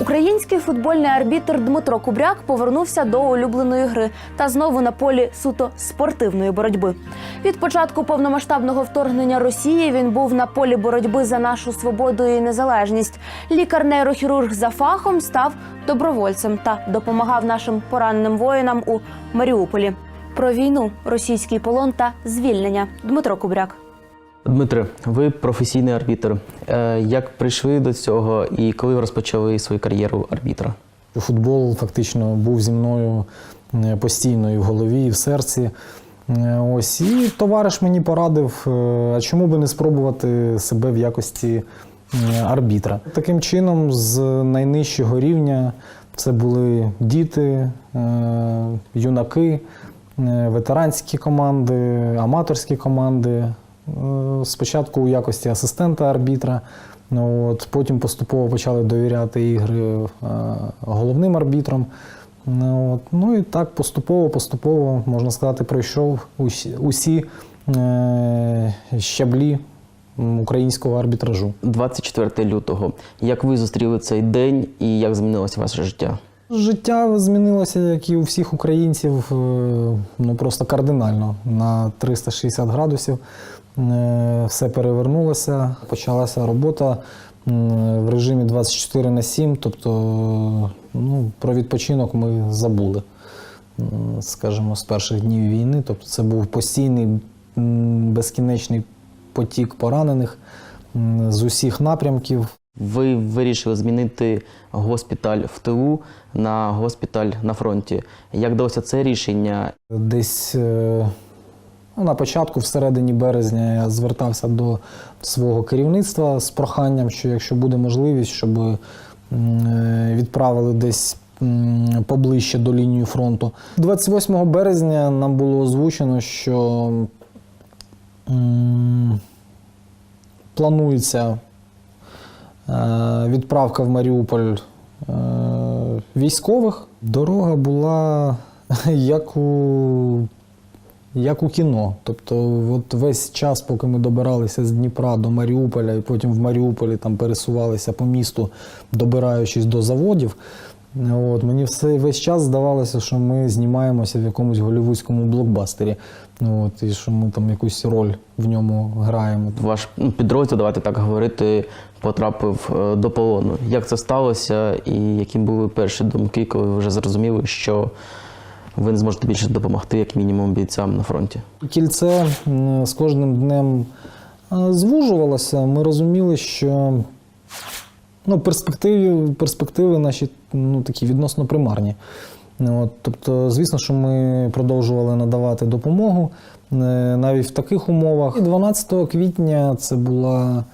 Український футбольний арбітр Дмитро Кубряк повернувся до улюбленої гри та знову на полі суто спортивної боротьби. Від початку повномасштабного вторгнення Росії він був на полі боротьби за нашу свободу і незалежність. Лікар-нейрохірург за фахом став добровольцем та допомагав нашим пораненим воїнам у Маріуполі. Про війну, російський полон та звільнення. Дмитро Кубряк. Дмитре, ви професійний арбітр. Е, Як прийшли до цього і коли розпочали свою кар'єру арбітра? Футбол фактично був зі мною е, постійно і в голові, і в серці. Е, Ось і товариш мені порадив, а чому би не спробувати себе в якості арбітра. Таким чином, з найнижчого рівня це були діти, юнаки, ветеранські команди, аматорські команди. Е, Спочатку у якості асистента арбітра. Ну, от, потім поступово почали довіряти ігри е, головним арбітрам. Ну, от, ну і так поступово, поступово, можна сказати, пройшов усі, усі е, щаблі українського арбітражу. 24 лютого. Як ви зустріли цей день і як змінилося ваше життя? Життя змінилося, як і у всіх українців, е, ну просто кардинально на 360 градусів. Е, Все перевернулося, почалася робота в режимі 24 на 7, тобто ну, про відпочинок ми забули, скажімо, з перших днів війни. Тобто це був постійний безкінечний потік поранених з усіх напрямків. Ви вирішили змінити госпіталь в тилу на госпіталь на фронті. Як далося це рішення? Десь е, ну, на початку, всередині березня, я звертався до свого керівництва з проханням, що якщо буде можливість, щоб е, відправили десь поближче до лінії фронту. 28 березня нам було озвучено, що планується відправка в Маріуполь е, військових. Дорога була як у, як у кіно. Тобто, от весь час, поки ми добиралися з Дніпра до Маріуполя, і потім в Маріуполі там пересувалися по місту, добираючись до заводів. От, мені все весь час здавалося, що ми знімаємося в якомусь голівудському блокбастері. От, і що ми там якусь роль в ньому граємо. Ваш ну, підрозділ, давайте так говорити, потрапив е, до полону. Як це сталося, і які були перші думки, коли ви вже зрозуміли, що ви не зможете більше допомогти, як мінімум, бійцям на фронті? Кільце з кожним днем е, звужувалося. Ми розуміли, що ну, перспективи, перспективи наші ну, такі відносно примарні. Ну, От, тобто, звісно, що ми продовжували надавати допомогу е, навіть в таких умовах. І 12 квітня це була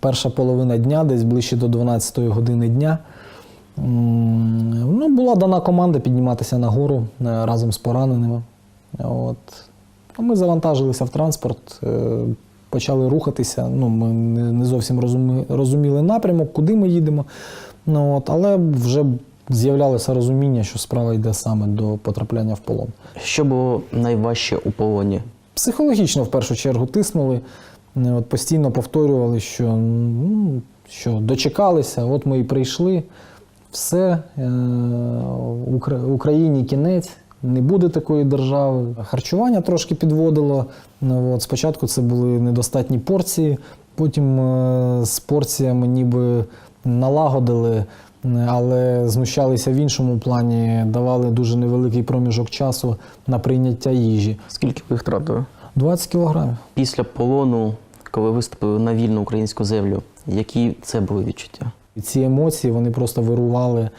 перша половина дня, десь ближче до 12 години дня. Ну, була дана команда підніматися на гору е, разом з пораненими. От. Ну, Ми завантажилися в транспорт, е, почали рухатися. Ну, ми не зовсім розуміли напрямок, куди ми їдемо. Ну, от, але вже з'являлося розуміння, що справа йде саме до потрапляння в полон. Що було найважче у полоні? Психологічно в першу чергу тиснули, е, от постійно повторювали, що, ну, що дочекалися, от ми і прийшли, все, е, Україні кінець, не буде такої держави. Харчування трошки підводило. Ну, от, спочатку це були недостатні порції, потім е, з порціями ніби налагодили. Але знущалися в іншому плані, давали дуже невеликий проміжок часу на прийняття їжі. Скільки ви їх втратили? 20 кілограмів. Після полону, коли виступили на вільну українську землю, які це були відчуття? Ці емоції вони просто вирували е,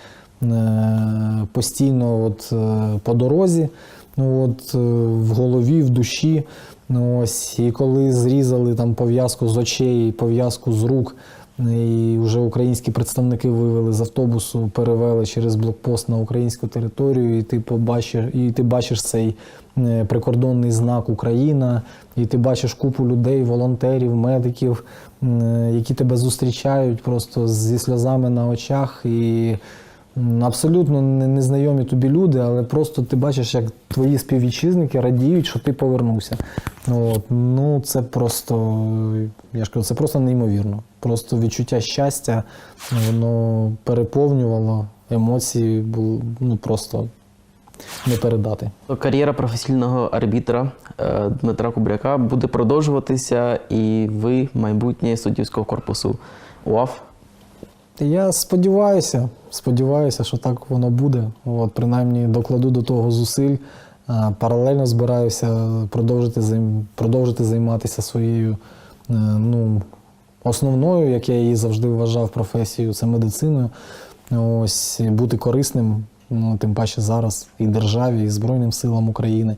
постійно от, е, по дорозі, ну, от, е, в голові, в душі. Ну, ось, і коли зрізали там пов'язку з очей, пов'язку з рук, і вже українські представники вивели з автобусу, перевели через блокпост на українську територію, і ти побачиш, і ти бачиш цей е, прикордонний знак Україна, і ти бачиш купу людей, волонтерів, медиків, е, які тебе зустрічають просто зі сльозами на очах. І абсолютно не- незнайомі тобі люди, але просто ти бачиш, як твої співвітчизники радіють, що ти повернувся. От. Ну, це просто, я ж кажу, це просто неймовірно. Просто відчуття щастя, воно переповнювало, емоції були ну, просто не передати. Кар'єра професійного арбітра е, Дмитра Кубряка буде продовжуватися, і ви майбутнє суддівського корпусу УАФ. Я сподіваюся, сподіваюся, що так воно буде. От, принаймні докладу до того зусиль. Паралельно збираюся продовжити, продовжити займатися своєю е, ну, основною, як я її завжди вважав, професією, це медициною. Ось, бути корисним, ну, тим паче зараз і державі, і Збройним силам України.